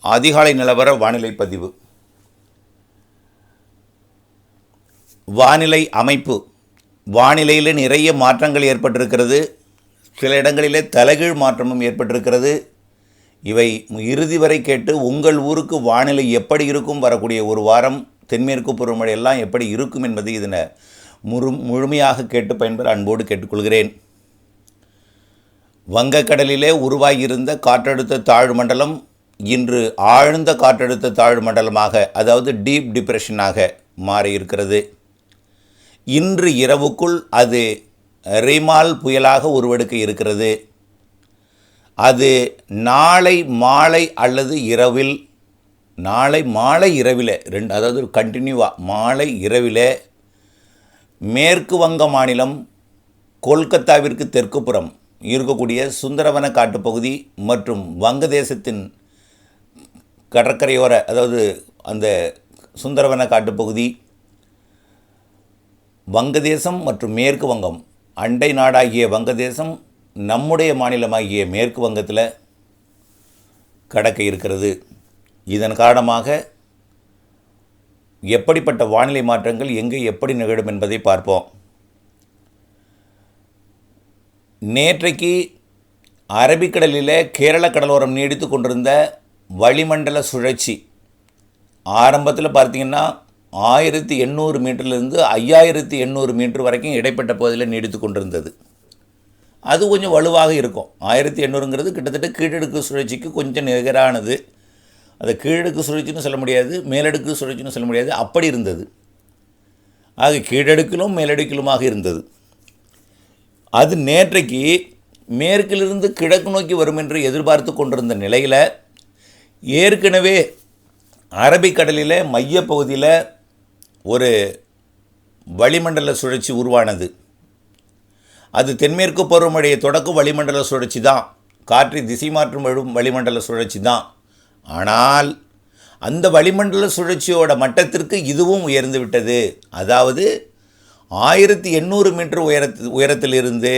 அதிகாலை நிலவர வானிலை பதிவு. வானிலை அமைப்பு. வானிலையில் நிறைய மாற்றங்கள் ஏற்பட்டிருக்கிறது. சில இடங்களிலே தலைகீழ் மாற்றமும் ஏற்பட்டிருக்கிறது. இவை இறுதி வரை கேட்டு உங்கள் ஊருக்கு வானிலை எப்படி இருக்கும் வரக்கூடிய ஒரு வாரம் தென்மேற்கு பருவமழை எல்லாம் எப்படி இருக்கும் என்பதை இதனை முழு முழுமையாக கேட்டு பயன்பெற அன்போடு கேட்டுக்கொள்கிறேன். வங்கக்கடலிலே உருவாகியிருந்த காற்றழுத்த தாழ்வு மண்டலம் இன்று ஆழ்ந்த காற்றழுத்த தாழ்வு மண்டலமாக அதாவது டீப் டிப்ரெஷனாக மாறியிருக்கிறது. இன்று இரவுக்குள் அது ரிமால் புயலாக உருவெடுக்க இருக்கிறது. அது நாளை மாலை அல்லது இரவில் நாளை மாலை இரவில் ரெண்டு அதாவது கண்டினியூவாக மாலை இரவில் மேற்கு வங்க மாநிலம் கொல்கத்தாவிற்கு தெற்குப்புறம் இருக்கக்கூடிய சுந்தரவன காட்டுப்பகுதி மற்றும் வங்கதேசத்தின் கடற்கரையோர அதாவது அந்த சுந்தரவன காட்டுப்பகுதி வங்கதேசம் மற்றும் மேற்கு வங்கம் அண்டை நாடாகிய வங்கதேசம் நம்முடைய மாநிலமாகிய மேற்கு வங்கத்தில் கடக்க இருக்கிறது. இதன் காரணமாக எப்படிப்பட்ட வானிலை மாற்றங்கள் எங்கே எப்படி நிகழும் என்பதை பார்ப்போம். நேற்றைக்கு அரபிக்கடலில் கேரள கடலோரம் நீடித்து கொண்டிருந்த வளிமண்டல சுழற்சி. ஆரம்பத்தில் பார்த்தீங்கன்னா ஆயிரத்தி எண்ணூறு மீட்டர்லேருந்து ஐயாயிரத்தி எண்ணூறு மீட்டர் வரைக்கும் இடைப்பட்ட பகுதியில் நீடித்து கொண்டிருந்தது. அது கொஞ்சம் வலுவாக இருக்கும். ஆயிரத்தி எண்ணூறுங்கிறது கிட்டத்தட்ட கீழடுக்கு சுழற்சிக்கு கொஞ்சம் நிகரானது. அதை கீழடுக்கு சுழற்சின்னு சொல்ல முடியாது மேலடுக்கு சுழற்சின்னு சொல்ல முடியாது அப்படி இருந்தது. ஆக கீழடுக்கிலும் மேலடுக்கிலுமாக இருந்தது. அது நேற்றைக்கு மேற்கிலிருந்து கிழக்கு நோக்கி வரும் என்று எதிர்பார்த்து கொண்டிருந்த நிலையில் ஏற்கனவே அரபிக்கடலில் மையப்பகுதியில் ஒரு வளிமண்டல சுழற்சி உருவானது. அது தென்மேற்கு பருவமழையை தொடக்கும் வளிமண்டல சுழற்சி தான். காற்றை திசை மாற்றும் வரும் வளிமண்டல சுழற்சி தான். ஆனால் அந்த வளிமண்டல சுழற்சியோட மட்டத்திற்கு இதுவும் உயர்ந்து விட்டது. அதாவது ஆயிரத்தி எண்ணூறு மீட்டர் உயரத்து உயரத்திலிருந்து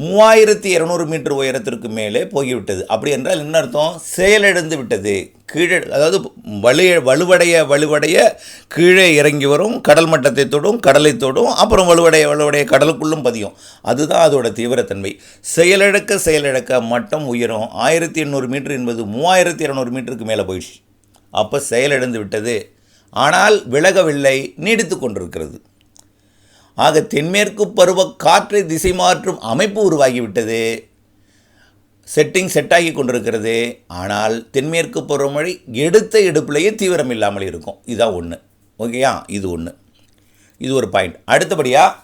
மூவாயிரத்தி இரநூறு மீட்டர் உயரத்திற்கு மேலே போய்விட்டது அப்படி என்றால் என்ன அர்த்தம்? செயலிழந்து விட்டது. கீழே அதாவது வலு வலுவடைய வலுவடைய கீழே இறங்கி வரும் கடல் மட்டத்தை தொடும் கடலை தொடும் அப்புறம் வலுவடைய வலுவடைய கடலுக்குள்ளும் பதியும். அதுதான் அதோட தீவிரத்தன்மை. செயலிழக்க செயலிழக்க மட்டம் உயரும். ஆயிரத்தி எண்ணூறு மீட்டர் என்பது மூவாயிரத்தி இரநூறு மீட்டருக்கு மேலே போயிடுச்சு. அப்போ செயலிழந்து விட்டது. ஆனால் விலகவில்லை நீடித்து கொண்டிருக்கிறது. ஆக தென்மேற்கு பருவ காற்றை திசை மாற்றும் அமைப்பு உருவாகிவிட்டது. செட்டிங் செட்டாகி கொண்டிருக்கிறது. ஆனால் தென்மேற்கு பருவமழை எடுத்த எடுப்பிலேயே தீவிரம் இல்லாமல் இருக்கும். இதான் ஒன்று ஓகேயா இது ஒன்று இது ஒரு பாயிண்ட் அடுத்தபடியாக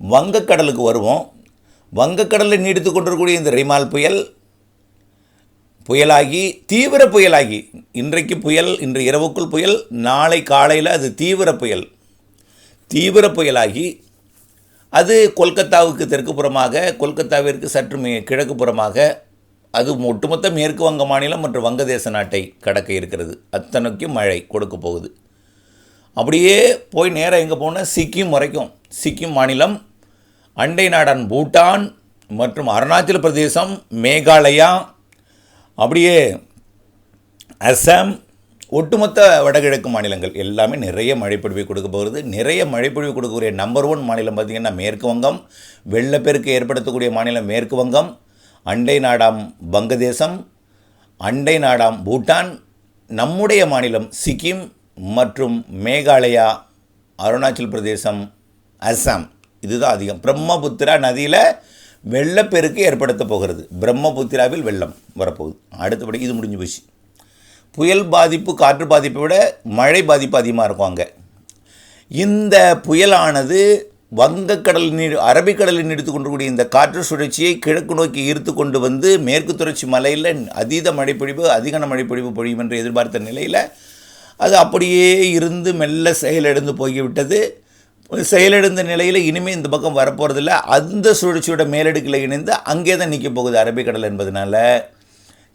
வங்கக்கடலுக்கு வருவோம். வங்கக்கடலில் நீடித்து கொண்டிருக்கக்கூடிய இந்த ரிமால் புயல் புயலாகி தீவிர புயலாகி இன்றைக்கு புயல் இன்று இரவுக்குள் புயல் நாளை காலையில் அது தீவிர புயல். தீவிர புயலாகி அது கொல்கத்தாவுக்கு தெற்கு புறமாக கொல்கத்தாவிற்கு சற்று மே கிழக்கு புறமாக அது ஒட்டுமொத்த மேற்கு வங்க மாநிலம் மற்றும் வங்கதேச நாட்டை கடக்க இருக்கிறது. அத்தனைக்கும் மழை கொடுக்க போகுது. அப்படியே போய் நேராக எங்கே போனால் சிக்கிம் வரைக்கும். சிக்கிம் மாநிலம் அண்டை நாடான் பூட்டான் மற்றும் அருணாச்சல பிரதேசம் மேகாலயா அப்படியே அசாம் ஒட்டுமொத்த வடகிழக்கு மாநிலங்கள் எல்லாமே நிறைய மழைப்பொழிவை கொடுக்க போகிறது. நிறைய மழைப்பொழிவு கொடுக்கக்கூடிய நம்பர் ஒன் மாநிலம் பார்த்திங்கன்னா மேற்கு வங்கம் வெள்ளப்பெருக்கு ஏற்படுத்தக்கூடிய மாநிலம் மேற்கு வங்கம் அண்டை நாடாம் வங்கதேசம் அண்டை நாடாம் பூட்டான் நம்முடைய மாநிலம் சிக்கிம் மற்றும் மேகாலயா அருணாச்சல் பிரதேசம் அஸ்ஸாம். இதுதான் அதிகம். பிரம்மபுத்திரா நதியில் வெள்ளப்பெருக்கு ஏற்படுத்த போகிறது. பிரம்மபுத்திராவில் வெள்ளம் வரப்போகுது. அடுத்தபடி இது முடிஞ்சு போச்சு. புயல் பாதிப்பு காற்று பாதிப்பை விட மழை பாதிப்பு அதிகமாக இருக்கும் அங்கே. இந்த புயலானது வங்கக்கடல் நீர் அரபிக்கடலில் நீடித்து கொண்டிருக்கூடிய இந்த காற்று சுழற்சியை கிழக்கு நோக்கி ஈர்த்து கொண்டு வந்து மேற்கு தொடர்ச்சி மலையில் அதீத மழைப்பொழிவு அதிகன மழைப்பொழிவு பொழியும் என்று எதிர்பார்த்த நிலையில் அது அப்படியே இருந்து மெல்ல செயலிழந்து போய்விட்டது. செயலிழந்த நிலையில் இனிமேல் இந்த பக்கம் வரப்போகிறதில்ல அந்த சுழற்சியோட மேலடுக்கில் இணைந்து அங்கே தான் நிற்க போகுது அரபிக்கடல் என்பதனால.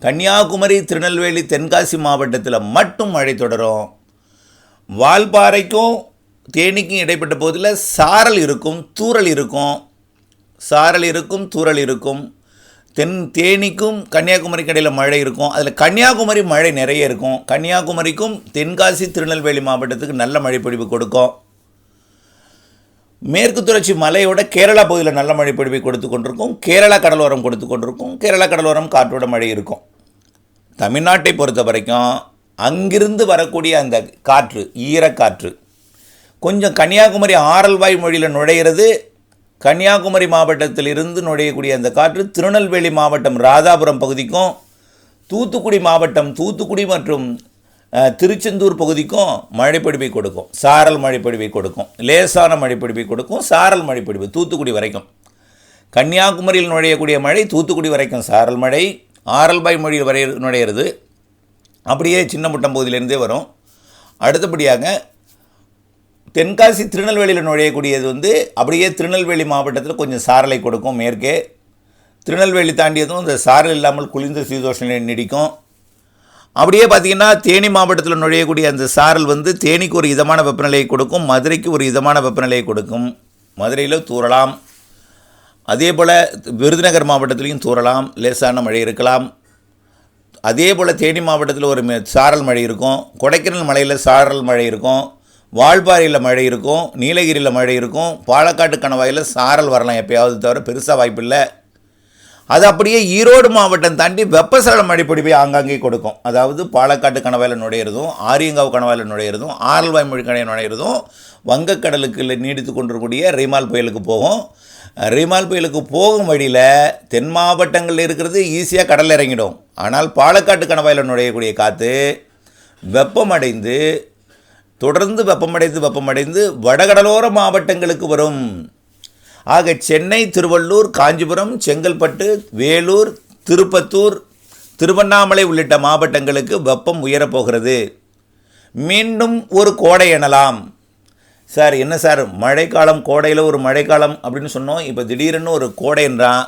கன்னியாகுமரி திருநெல்வேலி தென்காசி மாவட்டத்தில் மட்டும் மழை தொடரும். வால்பாறைக்கும் தேனிக்கும் இடைப்பட்ட பகுதியில் சாரல் இருக்கும் தூரல் இருக்கும். சாரல் இருக்கும் தூரல் இருக்கும். தென் தேனிக்கும் கன்னியாகுமரிக்கு இடையில் மழை இருக்கும். அதில் கன்னியாகுமரி மழை நிறைய இருக்கும். கன்னியாகுமரிக்கும் தென்காசி திருநெல்வேலி மாவட்டத்துக்கு நல்ல மழைப்பொழிவு கொடுக்கும். மேற்கு தொடர்ச்சி மலையோட கேரளா பகுதியில் நல்ல மழை பொழிவை கொடுத்து கொண்டிருக்கும். கேரளா கடலோரம் கொடுத்து கொண்டிருக்கும். கேரளா கடலோரம் காற்றோட மழை இருக்கும். தமிழ்நாட்டை பொறுத்த வரைக்கும் அங்கிருந்து வரக்கூடிய அந்த காற்று ஈரக்காற்று கொஞ்சம் கன்னியாகுமரி ஆரல்வாய் மொழியில் நுழையிறது கன்னியாகுமரி மாவட்டத்தில் இருந்து நுழையக்கூடிய அந்த காற்று திருநெல்வேலி மாவட்டம் ராதாபுரம் பகுதிக்கும் தூத்துக்குடி மாவட்டம் தூத்துக்குடி மற்றும் திருச்செந்தூர் பகுதிக்கும் மழைப்பொழிவை கொடுக்கும். சாரல் மழைப்பொழிவை கொடுக்கும். லேசான மழைப்பொழிவை கொடுக்கும். சாரல் மழைப்பொழிவு தூத்துக்குடி வரைக்கும். கன்னியாகுமரியில் நுழையக்கூடிய மழை தூத்துக்குடி வரைக்கும். சாரல் மழை ஆரல்பாய் மொழியில் வரை நுழையிறது. அப்படியே சின்னமுட்டம் பகுதியிலேருந்தே வரும். அடுத்தபடியாக தென்காசி திருநெல்வேலியில் நுழையக்கூடியது வந்து அப்படியே திருநெல்வேலி மாவட்டத்தில் கொஞ்சம் சாரலை கொடுக்கும் மேற்கே. திருநெல்வேலி தாண்டியதும் இந்த சாரல் இல்லாமல் குளிர்ந்த சீதோஷ நீடிக்கும். அப்படியே பார்த்தீங்கன்னா தேனி மாவட்டத்தில் நுழையக்கூடிய அந்த சாரல் வந்து தேனிக்கு ஒரு இதமான வெப்பநிலையை கொடுக்கும் மதுரைக்கு ஒரு இதமான வெப்பநிலையை கொடுக்கும். மதுரையில் தூறலாம். அதே போல் விருதுநகர் மாவட்டத்திலையும் தூறலாம் லேசான மழை இருக்கலாம். அதே போல் தேனி மாவட்டத்தில் ஒரு மெ- சாரல் மழை இருக்கும். கொடைக்கானல் மலையில் சாரல் மழை இருக்கும். வால்பாறையில் மழை இருக்கும். நீலகிரியில் மழை இருக்கும். பாலக்காட்டு கணவாயில் சாரல் வரலாம் எப்போயாவது தவிர பெருசாக வாய்ப்பில்லை. அது அப்படியே ஈரோடு மாவட்டம் தாண்டி வெப்பசலன மழைப்பொழிவை ஆங்காங்கே கொடுக்கும். அதாவது பாலக்காட்டு கணவாயில் நுழையிறதும் ஆரியங்காவு கணவாயில் நுழையிறதும் ஆரல்வாய் மொழி கணையை நுழையிறதும் வங்கக்கடலுக்கு நீடித்து கொண்டிருக்கக்கூடிய ரிமால் புயலுக்கு போகும். ரிமால் புயலுக்கு போகும் வழியில் தென் மாவட்டங்களில் இருக்கிறது ஈஸியாக கடலில் இறங்கிடும். ஆனால் பாலக்காட்டு கணவாயில் நுழையக்கூடிய காற்று வெப்பமடைந்து தொடர்ந்து வெப்பமடைந்து வெப்பமடைந்து வடகடலோர மாவட்டங்களுக்கு வரும். ஆக சென்னை திருவள்ளூர் காஞ்சிபுரம் செங்கல்பட்டு வேலூர் திருப்பத்தூர் திருவண்ணாமலை உள்ளிட்ட மாவட்டங்களுக்கு வெப்பம் உயரப்போகிறது. மீண்டும் ஒரு கோடை எனலாம். சார் என்ன சார்? மழைக்காலம் கோடையில் ஒரு மழைக்காலம் அப்படின்னு சொன்னோம். இப்போ திடீர்னு ஒரு கோடைன்றான்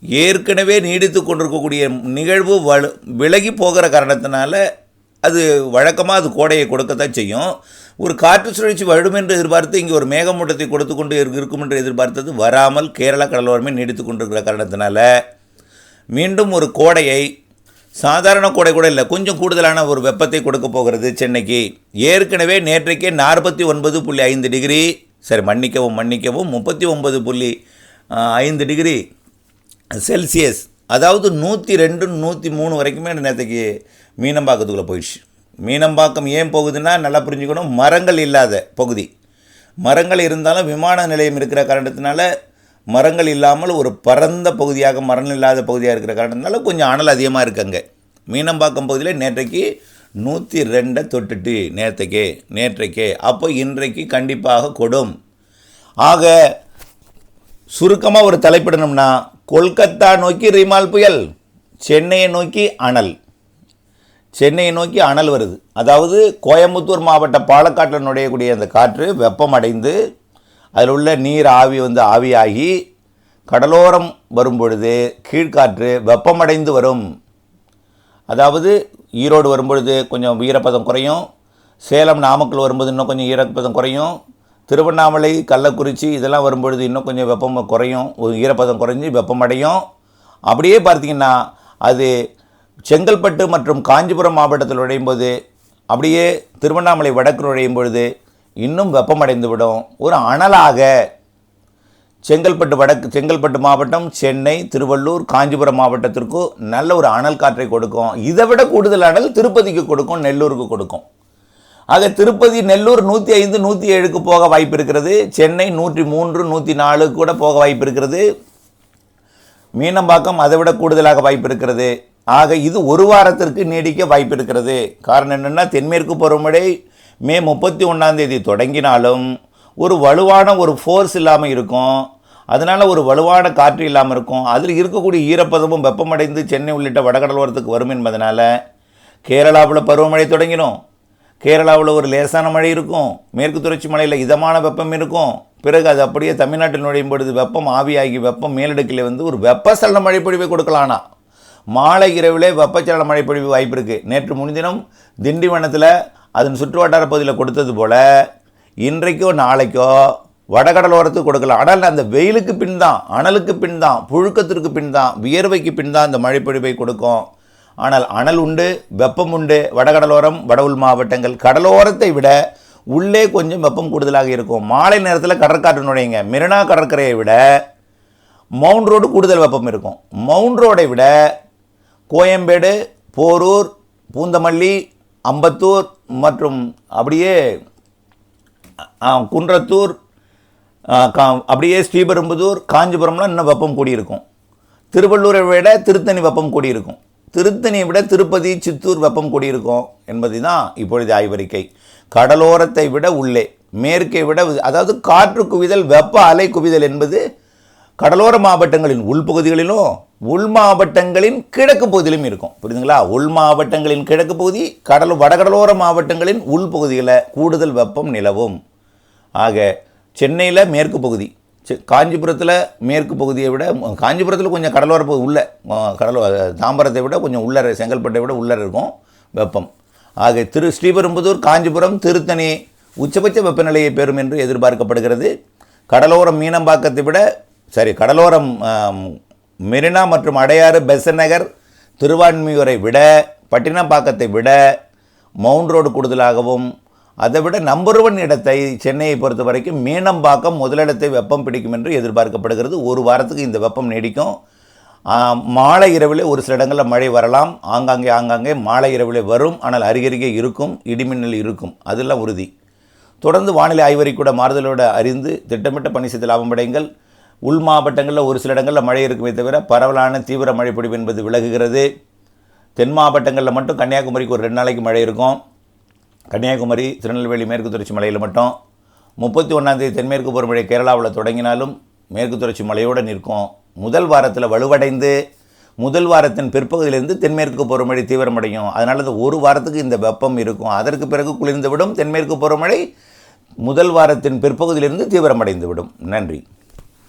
ஏற்கனவே நீடித்து கொண்டிருக்கக்கூடிய நிகழ்வு வலு விலகி போகிற காரணத்தினால அது வழக்கமாக அது கோடையை கொடுக்கத்தான் செய்யும். ஒரு காற்று சுழற்சி வரும் என்று எதிர்பார்த்து இங்கே ஒரு மேகமூட்டத்தை கொடுத்து கொண்டு இருக்கும் என்று எதிர்பார்த்தது வராமல் கேரளா கடலோரமே நீடித்து கொண்டிருக்கிற காரணத்தினால. மீண்டும் ஒரு கோடையை சாதாரண கோடை கூட இல்லை கொஞ்சம் கூடுதலான ஒரு வெப்பத்தை கொடுக்க போகிறது சென்னைக்கு. ஏற்கனவே நேற்றைக்கே நாற்பத்தி ஒன்பது புள்ளி ஐந்து டிகிரி சரி மன்னிக்கவும் மன்னிக்கவும் முப்பத்தி ஒன்பது புள்ளி ஐந்து டிகிரி செல்சியஸ் அதாவது நூற்றி ரெண்டு நூற்றி மூணு வரைக்குமே நேற்றுக்கு மீனம்பாக்கத்துக்குள்ளே போயிடுச்சு. மீனம்பாக்கம் ஏன் போகுதுன்னா நல்லா புரிஞ்சுக்கணும். மரங்கள் இல்லாத பகுதி. மரங்கள் இருந்தாலும் விமான நிலையம் இருக்கிற காரணத்தினால மரங்கள் இல்லாமல் ஒரு பரந்த பகுதியாக மரம் இல்லாத பகுதியாக இருக்கிற காரணத்தினால கொஞ்சம் அனல் அதிகமாக இருக்குங்க மீனம்பாக்கம் பகுதியில் நேற்றைக்கு நூற்றி ரெண்டை தொட்டுட்டு நேற்றைக்கே நேற்றைக்கே அப்போ இன்றைக்கு கண்டிப்பாக கொடும். ஆக சுருக்கமாக ஒரு தலைப்பிடணும்னா கொல்கத்தா நோக்கி ரிமால் புயல் சென்னையை நோக்கி அனல். சென்னையை நோக்கி அனல் வருது. அதாவது கோயம்புத்தூர் மாவட்ட பாலக்காட்டில் நுழையக்கூடிய அந்த காற்று வெப்பமடைந்து அதில் உள்ள நீர் ஆவி வந்து ஆவியாகி கடலோரம் வரும் பொழுது கீழ்காற்று வெப்பமடைந்து வரும். அதாவது ஈரோடு வரும்பொழுது கொஞ்சம் ஈரப்பதம் குறையும். சேலம் நாமக்கல் வரும்போது இன்னும் கொஞ்சம் ஈரப்பதம் குறையும். திருவண்ணாமலை கள்ளக்குறிச்சி இதெல்லாம் வரும்பொழுது இன்னும் கொஞ்சம் வெப்பம் குறையும். ஒரு ஈரப்பதம் குறைஞ்சி வெப்பமடையும். அப்படியே பார்த்தீங்கன்னா அது செங்கல்பட்டு மற்றும் காஞ்சிபுரம் மாவட்டத்தில் நுழையும் போது அப்படியே திருவண்ணாமலை வடக்கு நுழையும் பொழுது இன்னும் வெப்பமடைந்து விடும் ஒரு அனலாக செங்கல்பட்டு வடக்கு செங்கல்பட்டு மாவட்டம் சென்னை திருவள்ளூர் காஞ்சிபுரம் மாவட்டத்திற்கும் நல்ல ஒரு அனல் காற்றை கொடுக்கும். இதை விட கூடுதல் அனல் திருப்பதிக்கு கொடுக்கும் நெல்லூருக்கு கொடுக்கும். ஆக திருப்பதி நெல்லூர் நூற்றி ஐந்து நூற்றி ஏழுக்கு போக வாய்ப்பு இருக்கிறது. சென்னை நூற்றி மூன்று நூற்றி நாலு கூட போக வாய்ப்பு இருக்கிறது. மீனம்பாக்கம் அதை விட கூடுதலாக வாய்ப்பு இருக்கிறது. ஆக இது ஒரு வாரத்திற்கு நீடிக்க வாய்ப்பு இருக்கிறது காரணம் என்னென்னா தென்மேற்கு பருவமழை மே முப்பத்தி ஒன்றாம் தேதி தொடங்கினாலும் ஒரு வலுவான ஒரு ஃபோர்ஸ் இல்லாமல் இருக்கும். அதனால் ஒரு வலுவான காற்று இல்லாமல் இருக்கும். அதில் இருக்கக்கூடிய ஈரப்பதமும் வெப்பமடைந்து சென்னை உள்ளிட்ட வடகடலோரத்துக்கு வரும் என்பதனால் கேரளாவில் பருவமழை தொடங்கிடும் கேரளாவில் ஒரு லேசான மழை இருக்கும். மேற்கு தொடர்ச்சி மலையில் இதமான வெப்பம் இருக்கும். பிறகு அது அப்படியே தமிழ்நாட்டில் நுழையும் பொழுது வெப்பம் ஆவியாகி வெப்பம் மேலடுக்கில் வந்து ஒரு வெப்பசலன மழை பொழிவை கொடுக்கலானா மாலை இரவிலே வெப்பச்சலன மழை பொழிவு வாய்ப்பு இருக்குது நேற்று முன்தினம் திண்டிவனத்தில் அதன் சுற்றுவட்டார பகுதியில் கொடுத்தது போல் இன்றைக்கோ நாளைக்கோ வடகடலோரத்துக்கு கொடுக்கலாம். ஆனால் அந்த வெயிலுக்கு பின் தான் அனலுக்கு பின் தான் புழுக்கத்திற்கு பின் தான் வியர்வைக்கு பின் தான் அந்த மழைப்பொழிவை கொடுக்கும். ஆனால் அனல் உண்டு வெப்பம் உண்டு வடகடலோரம் வட மாவட்டங்கள் கடலோரத்தை விட உள்ளே கொஞ்சம் வெப்பம் கூடுதலாக இருக்கும். மாலை நேரத்தில் கடற்காற்று நுழையுங்க. மெரினா கடற்கரையை விட மவுண்ட் ரோடு கூடுதல் வெப்பம் இருக்கும். மவுண்ட் ரோடை விட கோயம்பேடு போரூர் பூந்தமல்லி அம்பத்தூர் மற்றும் அப்படியே குன்றத்தூர் கா- அப்படியே ஸ்ரீபெரும்புதூர் காஞ்சிபுரம்லாம் இன்னும் வெப்பம் கூடியிருக்கும். திருவள்ளூரை விட திருத்தணி வெப்பம் கூடியிருக்கும். திருத்தணியை விட திருப்பதி சித்தூர் வெப்பம் கூடியிருக்கும் என்பது தான் இப்பொழுது ஆய்வறிக்கை. கடலோரத்தை விட உள்ளே மேற்கை விட அதாவது காற்று குவிதல் வெப்ப அலை குவிதல் என்பது கடலோர மாவட்டங்களின் உள்பகுதிகளிலும் உள் மாவட்டங்களின் கிழக்கு பகுதியிலும் இருக்கும். புரியுதுங்களா? உள் மாவட்டங்களின் கிழக்கு பகுதி கடல் வடகடலோர மாவட்டங்களின் உள்பகுதியில் கூடுதல் வெப்பம் நிலவும். ஆக சென்னையில் மேற்கு பகுதி செ- காஞ்சிபுரத்தில் மேற்கு பகுதியை விட காஞ்சிபுரத்தில் கொஞ்சம் கடலோர பகுதி உள்ள கடலோர கடலோ தாம்பரத்தை விட கொஞ்சம் உள்ளர செங்கல்பட்டை விட உள்ளர இருக்கும் வெப்பம். ஆக திரு ஸ்ரீபெரும்புதூர் காஞ்சிபுரம் திருத்தணி உச்சபட்ச வெப்பநிலையை பெறும் என்று எதிர்பார்க்கப்படுகிறது. கடலோரம் மீனம்பாக்கத்தை விட சரி கடலோரம் மெரினா மற்றும் அடையாறு பெசன் நகர் திருவான்மியூரை விட பட்டினப்பாக்கத்தை விட மவுண்ட் ரோடு கூடுதலாகவும் அதை விட நம்பர் ஒன் இடத்தை சென்னையை பொறுத்த வரைக்கும் மீனம்பாக்கம் முதலிடத்தை வெப்பம் பிடிக்கும் என்று எதிர்பார்க்கப்படுகிறது. ஒரு வாரத்துக்கு இந்த வெப்பம் நீடிக்கும். மாலை இரவிலே ஒரு சில இடங்களில் மழை வரலாம். ஆங்காங்கே ஆங்காங்கே மாலை இரவிலே வரும். ஆனால் அருகருகே இருக்கும் இடிமின்னல் இருக்கும். அதெல்லாம் உறுதி. தொடர்ந்து வானிலை ஆய்வறிக்கூட மாறுதலோடு அறிந்து திட்டமிட்ட பணி செய்து லாபம் அடைங்கள் உள் மாவட்டங்களில் ஒரு சில இடங்களில் மழை இருக்குமே தவிர பரவலான தீவிர மழை என்பது விலகுகிறது. தென் மாவட்டங்களில் மட்டும் கன்னியாகுமரிக்கு ஒரு ரெண்டு நாளைக்கு மழை இருக்கும். கன்னியாகுமரி திருநெல்வேலி மேற்கு தொடர்ச்சி மலையில் மட்டும். முப்பத்தி ஒன்றாந்தேதி தென்மேற்கு பருவமழை கேரளாவில் தொடங்கினாலும் மேற்கு தொடர்ச்சி மலையோடு நிற்கும். முதல் வாரத்தில் வலுவடைந்து முதல் வாரத்தின் பிற்பகுதியிலிருந்து தென்மேற்கு பருவமழை தீவிரமடையும். அதனால் இந்த ஒரு வாரத்துக்கு இந்த வெப்பம் இருக்கும். அதற்கு பிறகு குளிர்ந்துவிடும் தென்மேற்கு பருவமழை முதல் வாரத்தின் பிற்பகுதியிலிருந்து தீவிரமடைந்துவிடும் நன்றி.